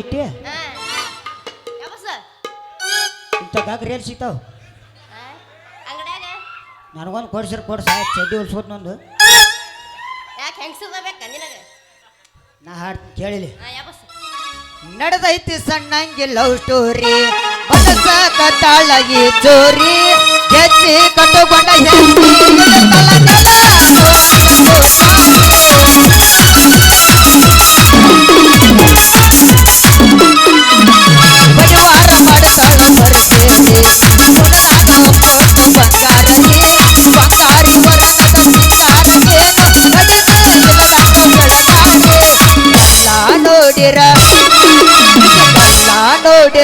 ಇಟ್ಟೆ? ಇಂಥದಾಗ ರೇಲ್ ಸಿಗ್ತಾವ? ನನಗೊಂದು ಕೊಡ್ಸಿರ್ ಕೊಡ್ಸ ಚಡ್ಡಿ ಹೊಲ್ಸೋದು ನಂದು. ನಾ ಹಾಡ್ ಕೇಳಿಲಿ. ನಡೆದೈತಿ ಸಣ್ಣಂಗಿ ಲವ್ ಸ್ಟೋರಿ ಬದಸಾಕ ತಾಳಗಿ ಚೋರಿ ಹೆಚ್ಚಿ ಕಟ್ಟುಕೊಂಡ ಹೆಂಡಿ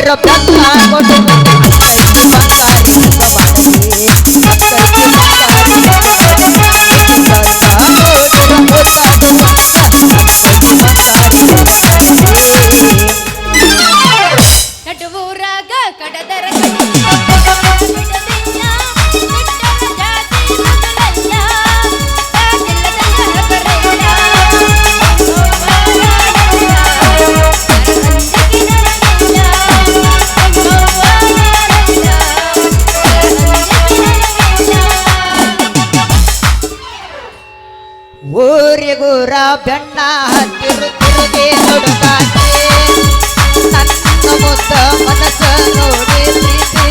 Eu tanta cosa ಊರಿಗೂರ ಬೆಣ್ಣ ಹತ್ತಿರು ತಿರುಗಿ ನುಡುಕಾಕೆ ನನ್ನ ಮುದ್ದ ಮನಸ್ಸ ನೋಡಿ ಪ್ರೀತಿ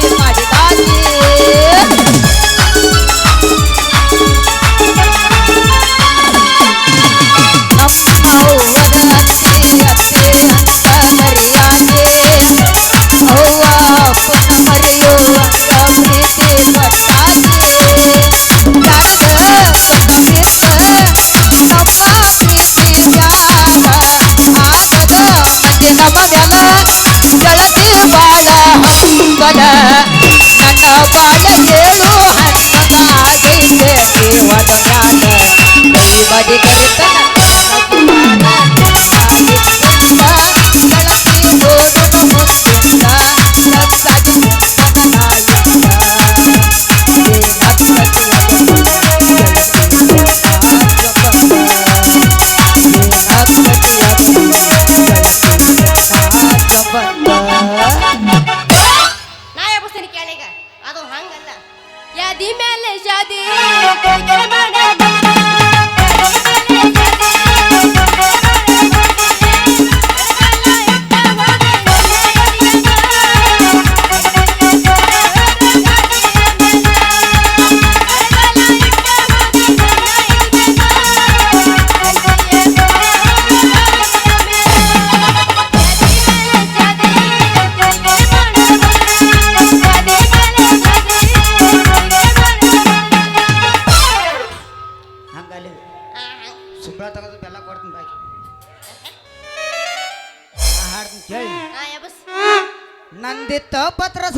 ಪತ್ರಸ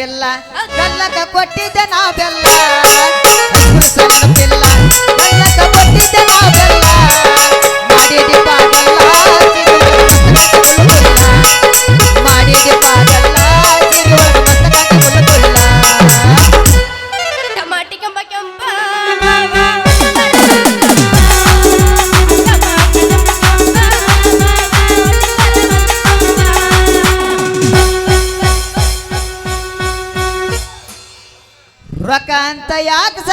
Bella.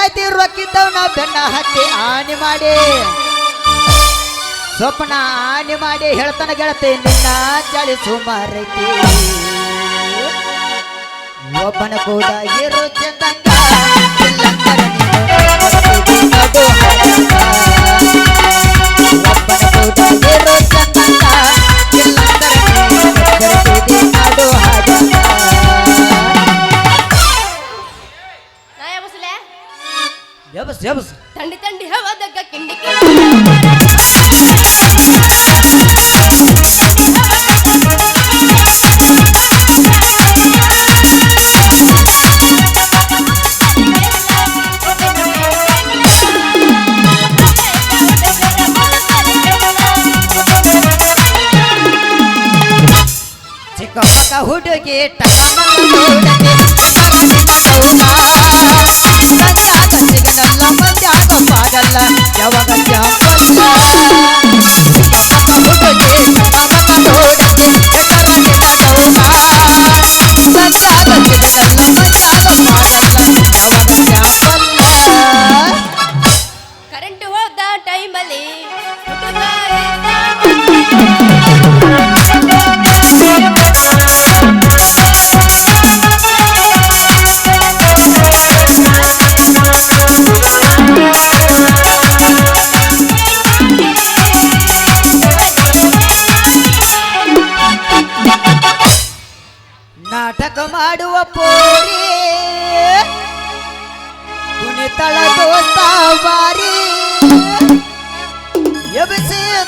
ಗೆಳತಿ ರೊಕ್ಕಿದ್ದವ್ ಬೆನ್ನ ಹತ್ತಿ ಆನೆ ಮಾಡಿ. ಸ್ವಪ್ನ ಆನೆ ಮಾಡಿ ಹೇಳ್ತಾನೆ ಗೆಳತಿ, ನಿನ್ನ ಚಳಿ ಸುಮಾರೈತಿ. ಒಬ್ಬನ ಕೂಡ ಇರು ಚಂದಂಗ. ಕೂಡ ಇರು ದಂಡಿ ಹವದಕ್ಕ ಕಿಂಡಿ ಚಿಕ್ಕ ಮಗ ಹುಡುಗಿ ಟಕಮಕ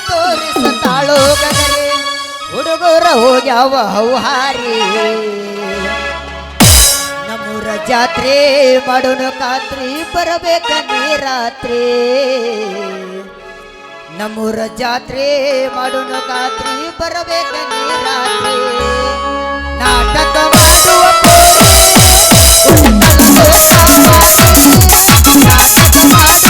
ಎಬಸಿ ತೋರಿಸತಾಳೋ ಗಗರೆ? ಹುಡುಗರ ಹೋಗ್ಯಾವ ಹೌಹಾರಿ. ನಮ್ಮೂರ ಜಾತ್ರೆ ಮಾಡೋಣ ಕಾತ್ರಿ ಬರಬೇಕ ನೀ ರಾತ್ರಿ ನಮ್ಮೂರ ಜಾತ್ರೆ ಮಾಡೋಣ ಕಾತ್ರಿ ಬರಬೇಕ ನೀ ರಾತ್ರಿ ನಾಟಕ ಮಾಡುವ ನಾಟಕ ಮಾಡುವ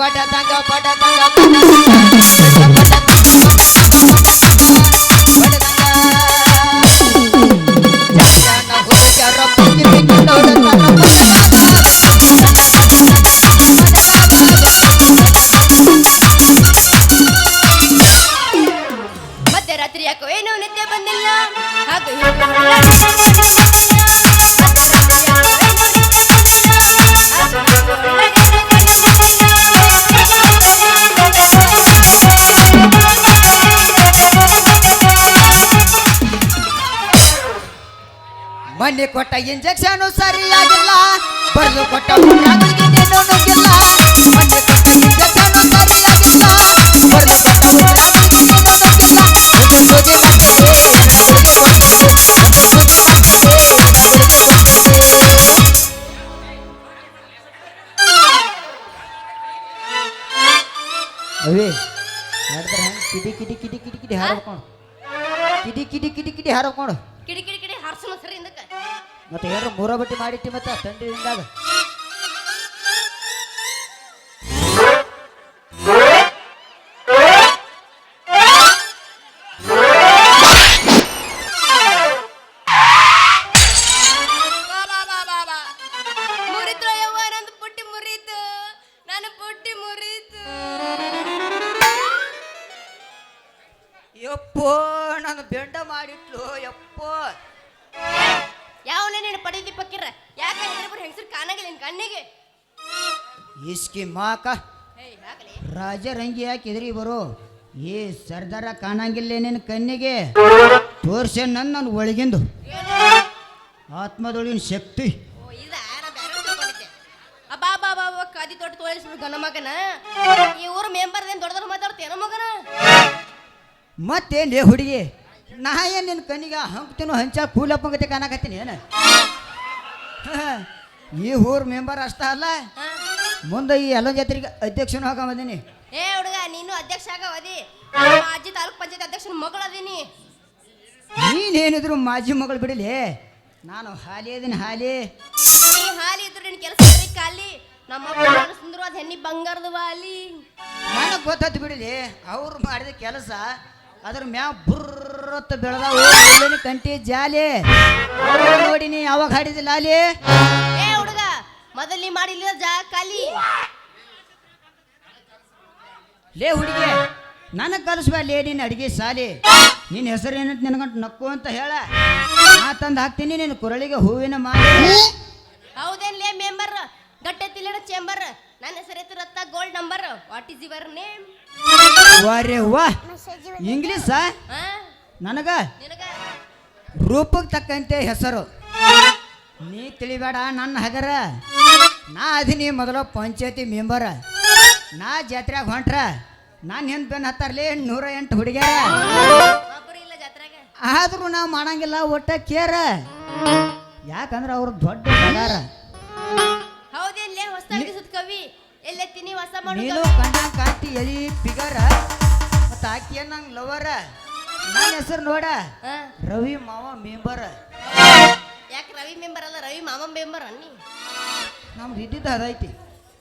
பட தங்க பட தங்க ಇಂಜೆಕ್ಷನ್ ಸರಿಯಾಗಿಲ್ಲ. ಬರೆದು ಕೊಟ್ಟ ನುಗ್ಗಿಲ್ಲ. ಇಂಜೆಕ್ಷನ್ ಸರಿಯಾಗಿಲ್ಲ. ಬರೆದು ಕೊಟ್ಟ ನುಗ್ಗಿಲ್ಲ. ಸುದ್ದಿ ಸುದ್ದಿ ಸುದ್ದಿ ಸುದ್ದಿ. ಅವೇ ನೋಡಿದ್ರೆ ಕಿಡಿ ಕಿಡಿ ಕಿಡಿ ಕಿಡಿ ಹಾರೋ ಹಾರ್ಕೊಂಡು ಕಿಡಿ ಕಿಡಿ ಕಿಡಿ ಕಿಡಿ ಹಾರ್ಕೊಂಡು ಕಿಡಿ ಕಿಡಿ ಕಿಡಿ ಹರ್ಸನ ಸರಿ ಹಿಂದಕ್ಕೆ. ಮತ್ತೆ ಏನಾರ ಮೂರ ಬಟ್ಟಿ ಮಾಡಿಟ್ಟಿ ಮತ್ತೆ ತಂಡಿದಿಂದಾಗ ಮುರಿದ್ರು ಇಸ್ಕಿ ಮಾಕ. ರಾಜರಂಗಿ ಹಾಕಿದ್ರಿ ಬರೋ. ಏ ಸರ್ದಾರ ಕಾಣಂಗಿಲ್ಲ ನಿನ್ನ ಕಣ್ಣಿಗೆ. ತೋರ್ಸೆ ನನ್ನ ನನ್ನ ಒಳಗಿಂದು. ಆತ್ಮದೊಳಗಿನ ಶಕ್ತಿ. ಕಾದಿ ತೊಟ್ಟು ತೋರಿಸ್ಬಿಡು ಗನ ಮಗನ. ಈ ಊರ ಮೆಂಬರ್ ಏನು ದೊಡ್ಡ ಮಾತಾಡ್ತೇನ ಮಗನ? ಮತ್ತೇನ್ ಹುಡುಗಿ? ನಾ ಏನು ನಿನ್ನ ಕಣ್ಣಿಗೆ ಹಂಕ್ತೀನೋ ಹಂಚ ಕೂಲಪ್ಪಂಗತೆ ಕಾಣಕತ್ತೀನಿ ಏನ? ಈ ಊರ್ ಮೆಂಬರ್ ಅಷ್ಟ ಅಲ್ಲ? ಮುಂದೆ ಈ ಎಲ್ಲ ಜಾತ್ರೆಗೆ ಅಧ್ಯಕ್ಷನ ಹೋಗ ಬಂದೀನಿ. ಏ ಹುಡುಗ ನೀನು ಅಧ್ಯಕ್ಷ ಆಗವದಿ. ಮಾಜಿ ತಾಲೂಕ್ ಪಂಚಾಯತ್ ಅಧ್ಯಕ್ಷನ ಮಗಳು ಅದೀನಿ. ನೀನೇನಿದ್ರು ಮಾಜಿ ಮಗಳು ಬಿಡಲಿ? ನಾನು ಹಾಲಿ ಅದೀನಿ ಹಾಲಿ. ನೀ ಹಾಲಿ ಇದ್ರು ನಿನ್ ಕೆಲಸ ಖಾಲಿ. ನಮ್ಮ ಸುಂದರವಾದ ಹೆಣ್ಣಿ ಬಂಗಾರದ ವಾಲಿ ನನಗೆ ಗೊತ್ತಾಯ್ತು ಬಿಡಲಿ ಅವ್ರು ಮಾಡಿದ ಕೆಲಸ ಅದ್ರ ಮ್ಯಾಗ ಬುರ್ರತ್ತ ಬೆಳೆದ ಕಂಟಿ ಜಾಲಿ. ನೋಡಿ ನೋಡಿನಿ ಯಾವಾಗ ಹಾಡಿದಿಲ್ಲ ಅಲ್ಲಿ ಮೊದಲು ನೀ ಮಾಡಿಲ್ಲ ಜಾ ಕಾಲಿ. ಲೇ ಹುಡುಗಿ ನನಗೆ ಕಲಿಸ್ಬೇಡಲೇ ಲೇಡಿನ ಅಡಿಗೆ ಸಾಲಿ. ನಿನ್ನ ಹೆಸರು ಏನಂತ ನಿನಗಂಟು ನಕ್ಕು ಅಂತ ಹೇಳ. ನಾ ತಂದು ಹಾಕ್ತೀನಿ ನಿನ್ನ ಕುರಳಿಗೆ ಹೂವಿನ ಮಾಲೆ. ಹೌದೇನ್ಲೇ ಮೆಂಬರ್ ಗಟ್ಟೆತ್ತಿಲ್ಲಡ ಚೇಂಬರ್ ನನ್ನ ಹೆಸರು ರತ್ತ gold number what is your name ವಾರೆ ವಾ. ಇಂಗ್ಲೀಷ್? ನಿನಗ? ರೂಪಕ್ಕೆ ತಕ್ಕಂತೆ ಹೆಸರು. ನೀ ತಿಳಿಬೇಡ ನನ್ನ ಹಗರ. ನಾ ಅದೀನಿ ಮೊದಲು ಪಂಚಾಯತಿ ಮೆಂಬರ್. ನಾ ಜಾತ್ರೆಗೆ ಹೊಂಟ್ರ. ನಾನು ಹೆಂಗೆ ಬೆನ್ ಹತ್ತಾರ್ಲಿ ನೂರ ಎಂಟು ಹುಡುಗ್ಯಾರ. ಆದ್ರೂ ನಾವು ಮಾಡಂಗಿಲ್ಲ ಒಟ್ಟ ಕೇರ. ಯಾಕಂದ್ರೆ ಅವ್ರು ದೊಡ್ಡ ಪಗಾರ ಹೌದೇನ್ಲೇ ಹೊಸದಾಗಿ ಸುತ್ತ ಕವಿ. ಎಲ್ಲೆತ್ತೀನಿ ಹೊಸ ಮಾಡು ನೀನು ಕಣ್ಣ ಕಾಟಿ ಎಲಿ ಪಿಗರ ಮತ್ತು ಆಕಿ ನಂಗೆ ಲವರ. ನನ್ನ ಹೆಸರು ನೋಡ. ರವಿ ಮಾವ ಮೆಂಬರ್. ಯಾಕೆ ರವಿ ಮೆಂಬರ್ ಅಲ್ಲ ರವಿ ಮಾವ ಮೆಂಬರ್ ಅನ್ನಿ. ನಮ್ದು ಇದ್ದಿದ್ದು ಅದೈತಿ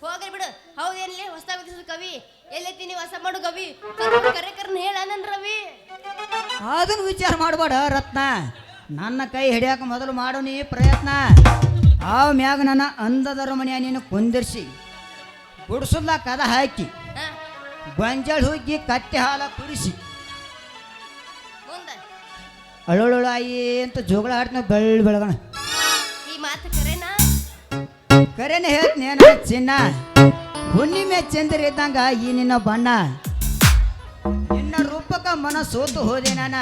ಹೋಗ್ರಿ ಬಿಡು. ಹೌದೇನ್ಲೇ ಹೊಸದಾಗಿ ಸುತ್ತ ಕವಿ. ಎಲ್ಲೆತ್ತೀನಿ ಹೊಸ ಮಾಡು ಕವಿ. ಕರೆ ಕರ್ನ ಹೇಳ ನನ್ ರವಿ. ಅದನ್ನು ವಿಚಾರ ಮಾಡಬೇಡ ರತ್ನ. ನನ್ನ ಕೈ ಹಿಡಿಯಾಕ ಮೊದಲು ಮಾಡು ನೀ ಪ್ರಯತ್ನ. ಆ ಮ್ಯಾಗ ನನ್ನ ಅಂದದರ ಮನೆಯ ನೀನು ಕುಂದಿರ್ಸಿ. ಗುಡಿಸಲ್ಲ ಕದ ಹಾಕಿ. ಗೊಂಜಳ ಹುಗ್ಗಿ ಕಟ್ಟೆ ಹಾಲ ಕುಡಿಸಿ. ಮುಂದ. ಅಳೊಳಾಯಿ ಅಂತ ಜೋಗಳ ಆಡ್ನ ಬೆಳ್ಳ ಬೆಳಗಣ. ಕರೆನೆ ಹೇಳ್ತೀನಿ ಚಿನ್ನ ಹುಣ್ಣಿಮೆ ಚಂದ್ರ ಇದ್ದಂಗ ಈ ನಿನ್ನ ಬಣ್ಣ. ನಿನ್ನ ರೂಪಕ ಮನ ಸೋತು ಹೋದೆ ನಾನ.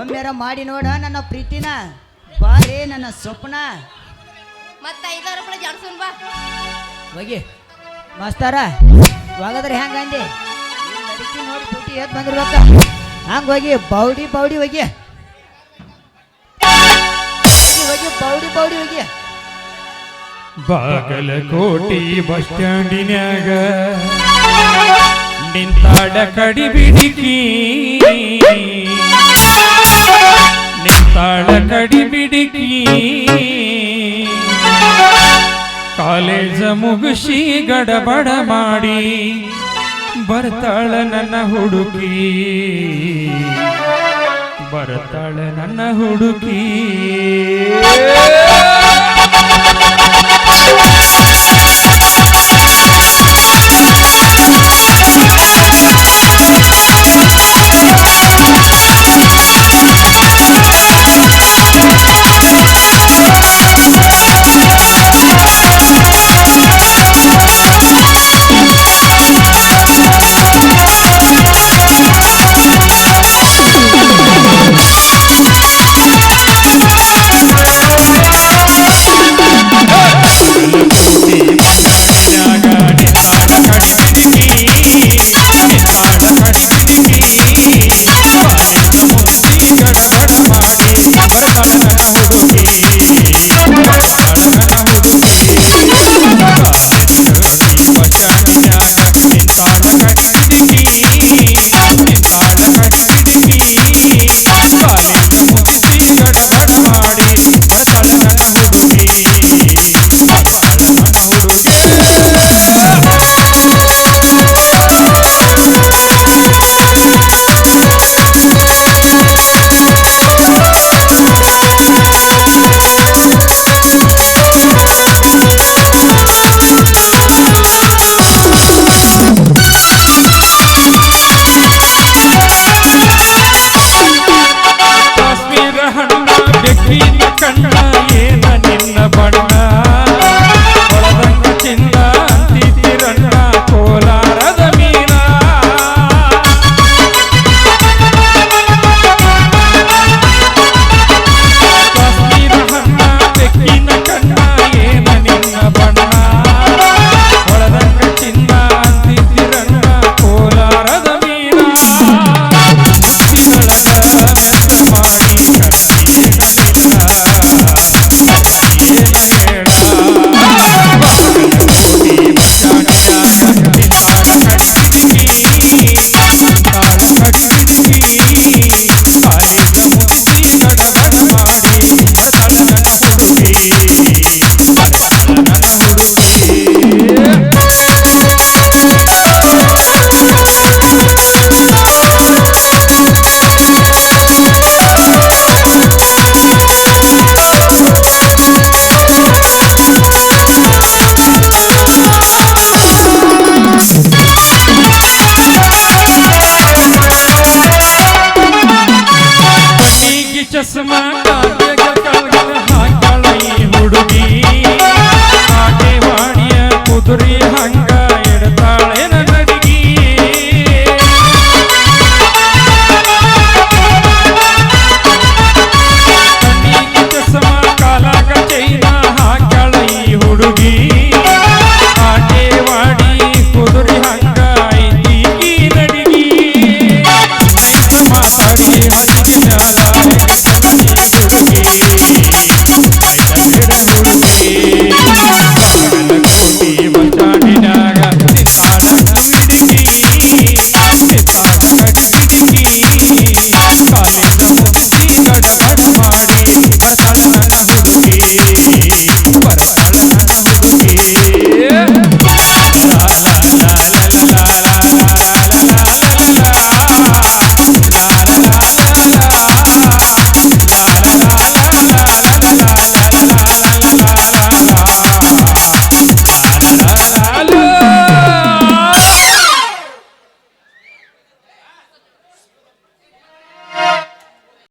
ಒಮ್ಮೆರ ಮಾಡಿ ನೋಡ ನನ್ನ ಪ್ರೀತಿನ. ಬಾರೇ ನನ್ನ ಸ್ವಪ್ನ. ಮತ್ತ ಐದಾರು ರೂಪಾಯಿ ಜಾಡ್ಸೋನ್ ಬಾ. ಹೋಗಿ. ಮಾಸ್ತಾರ ಹೋಗದ್ರ ಹೆಂಗ ಅಂದೆ? ಅಡಿಕೆ ನೋಡಿ ತುಟಿ ಎದ್ ಬಂದಿರ್ಬೇಕ. ಹಂಗ ಹೋಗಿ ಬೌಡಿ ಬೌಡಿ ಹೋಗಿ, ಹೋಗಿ. ಬೌಡಿ ಬೌಡಿ ಹೋಗಿ. ಬಾಗಲಕೋಟಿ ಬಸ್ ಸ್ಟ್ಯಾಂಡಿನ್ಯಾಗ ನಿಂತಾಡ ಕಡಿ ಬಿಡಿಕಿ. ನಿಂತಾಡ ಕಡಿ ಬಿಡಿಕಿ. ಕಾಲೇಜ ಮುಗಿಸಿ ಗಡಬಡ ಮಾಡಿ ಬರ್ತಾಳ ನನ್ನ ಹುಡುಕಿ. ಬರ್ತಾಳ ನನ್ನ ಹುಡುಕಿ.